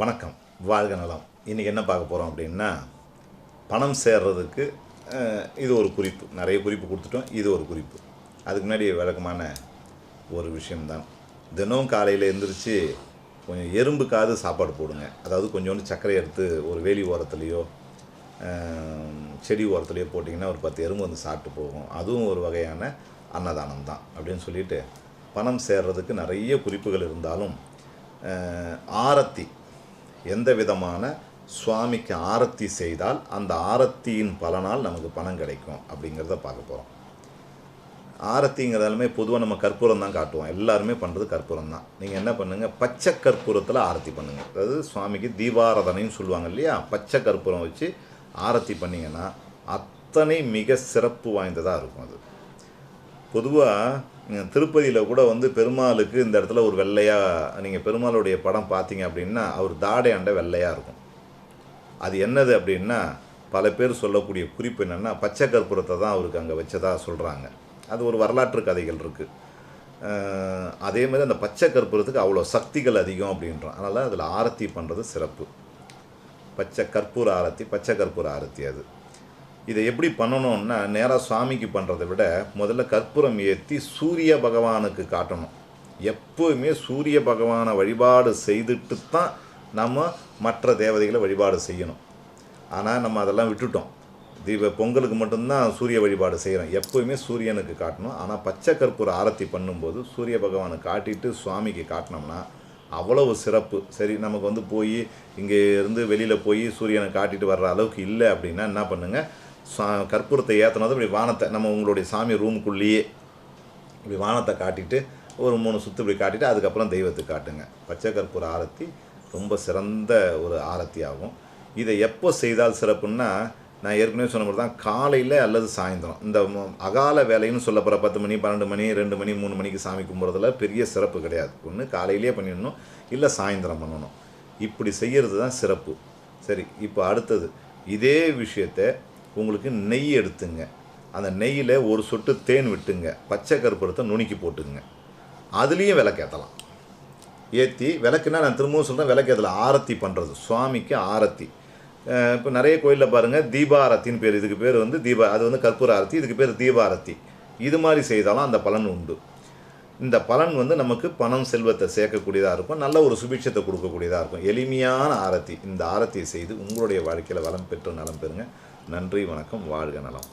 வணக்கம். வாழ்க நலம். இன்றைக்கி என்ன பார்க்க போகிறோம் அப்படின்னா பணம் சேர்றதுக்கு இது ஒரு குறிப்பு. நிறைய குறிப்பு கொடுத்துட்டோம். இது ஒரு குறிப்பு. அதுக்கு முன்னாடி விளக்கமான ஒரு விஷயம்தான். தினம் காலையில் எழுந்திரிச்சு கொஞ்சம் எறும்புக்காவது சாப்பாடு போடுங்க. அதாவது கொஞ்சோண்டு சர்க்கரை எடுத்து ஒரு வேலி ஓரத்துலேயோ செடி ஓரத்துலேயோ போட்டிங்கன்னா ஒரு பத்து எறும்பு வந்து சாப்பிட்டு போகும். அதுவும் ஒரு வகையான அன்னதானம் தான் அப்படின்னு சொல்லிட்டு பணம் சேர்றதுக்கு நிறைய குறிப்புகள் இருந்தாலும் ஆரத்தி எந்த விதமான சுவாமிக்கு ஆரத்தி செய்தால் அந்த ஆரத்தியின் பலனால் நமக்கு பணம் கிடைக்கும் அப்படிங்கிறத பார்க்க போகிறோம் ஆரத்திங்கிறதாலுமே பொதுவாக நம்ம கற்பூரம் தான் காட்டுவோம். எல்லாருமே பண்ணுறது கற்பூரம் தான். நீங்கள் என்ன பண்ணுங்கள் பச்சை கற்பூரத்தில் ஆரத்தி பண்ணுங்கள் அதாவது சுவாமிக்கு தீபாராதனைன்னு சொல்லுவாங்க இல்லையா? பச்சை கற்பூரம் வச்சு ஆரத்தி பண்ணிங்கன்னா அத்தனை மிக சிறப்பு வாய்ந்ததாக இருக்கும் அது. பொதுவாக திருப்பதியில் கூட வந்து பெருமாளுக்கு இந்த இடத்துல ஒரு வெள்ளையாக நீங்கள் பெருமாளுடைய படம் பார்த்தீங்க அப்படின்னா அவர் தாடை அண்டை வெள்ளையாக இருக்கும். அது என்னது அப்படின்னா பல பேர் சொல்லக்கூடிய குறிப்பு என்னென்னா பச்சை கற்பூரத்தை தான் அவருக்கு அங்கே வச்சதாக சொல்கிறாங்க அது ஒரு வரலாற்று கதைகள் இருக்குது அதே மாதிரி அந்த பச்சை கற்பூரத்துக்கு அவ்வளோ சக்திகள் அதிகம் அப்படின்றோம் அதனால் அதில் ஆரத்தி பண்ணுறது சிறப்பு. பச்சை கற்பூர ஆரத்தி பச்சை கற்பூர ஆரத்தி அது. இதை எப்படி பண்ணணும்னா நேராக சுவாமிக்கு பண்ணுறதை விட முதல்ல கற்பூரம் ஏற்றி சூரிய பகவானுக்கு காட்டணும். எப்போவுமே சூரிய பகவானை வழிபாடு செய்துட்டு தான் நம்ம மற்ற தேவதைகளை வழிபாடு செய்யணும். ஆனால் நம்ம அதெல்லாம் விட்டுட்டோம். தீப பொங்கலுக்கு மட்டும்தான் சூரிய வழிபாடு செய்கிறோம் எப்போவுமே சூரியனுக்கு காட்டணும். ஆனால் பச்சை கற்பூர ஆரத்தி பண்ணும்போது சூரிய பகவானை காட்டிட்டு சுவாமிக்கு காட்டினோம்னா அவ்வளவு சிறப்பு. சரி நமக்கு வந்து போய் இங்கே இருந்து வெளியில் போய் சூரியனை காட்டிட்டு வர்ற அளவுக்கு இல்லை அப்படின்னா என்ன பண்ணுங்கள் சா கற்பூரத்தை ஏற்றினதும் இப்படி வானத்தை நம்ம உங்களுடைய சாமி ரூமுக்குள்ளேயே இப்படி வானத்தை காட்டிட்டு ஒரு மூணு சுற்று இப்படி காட்டிட்டு அதுக்கப்புறம் தெய்வத்துக்கு காட்டுங்க. பச்சை கற்பூர ஆரத்தி ரொம்ப சிறந்த ஒரு ஆரத்தி ஆகும் இதை எப்போ செய்தால் சிறப்புன்னா நான் ஏற்கனவே சொன்ன மாதிரி தான் காலையில் அல்லது சாயந்தரம். இந்த ம- அகால வேலைன்னு சொல்ல போகிற பத்து மணி பன்னெண்டு மணி ரெண்டு மணி மூணு மணிக்கு சாமி கும்பிட்றதுல பெரிய சிறப்பு கிடையாது. ஒன்று காலையிலேயே பண்ணிடணும் இல்லை சாயந்தரம் பண்ணணும். இப்படி செய்கிறது தான் சிறப்பு. சரி இப்போ அடுத்தது. இதே விஷயத்தை உங்களுக்கு நெய் எடுத்துங்க. அந்த நெய்யில் ஒரு சொட்டு தேன் விட்டுங்க. பச்சை கற்பூரத்தை நுணுக்கி போட்டுங்க. அதுலேயும் விளக்கேற்றலாம் ஏற்றி விளக்குனா நான் திரும்பவும் சொல்கிறேன் விளக்கேற்றல ஆரத்தி பண்ணுறது சுவாமிக்கு ஆரத்தி. இப்போ நிறைய கோயிலில் பாருங்கள் தீபாரத்தின்னு பேர். இதுக்கு பேர் வந்து தீபா அது வந்து கற்பூர ஆரத்தி. இதுக்கு பேர் தீபாரத்தி. இது மாதிரி செய்தாலும் அந்த பலன் உண்டு. இந்த பலன் வந்து நமக்கு பணம் செல்வத்தை சேர்க்கக்கூடியதாக இருக்கும். நல்ல ஒரு சுபிட்சத்தை கொடுக்கக்கூடியதாக இருக்கும். எளிமையான ஆரத்தி. இந்த ஆரத்தியை செய்து உங்களுடைய வாழ்க்கையில் வளம் பெற்று நலம் பெறுங்க. நன்றி வணக்கம் வாழ்க நலம்.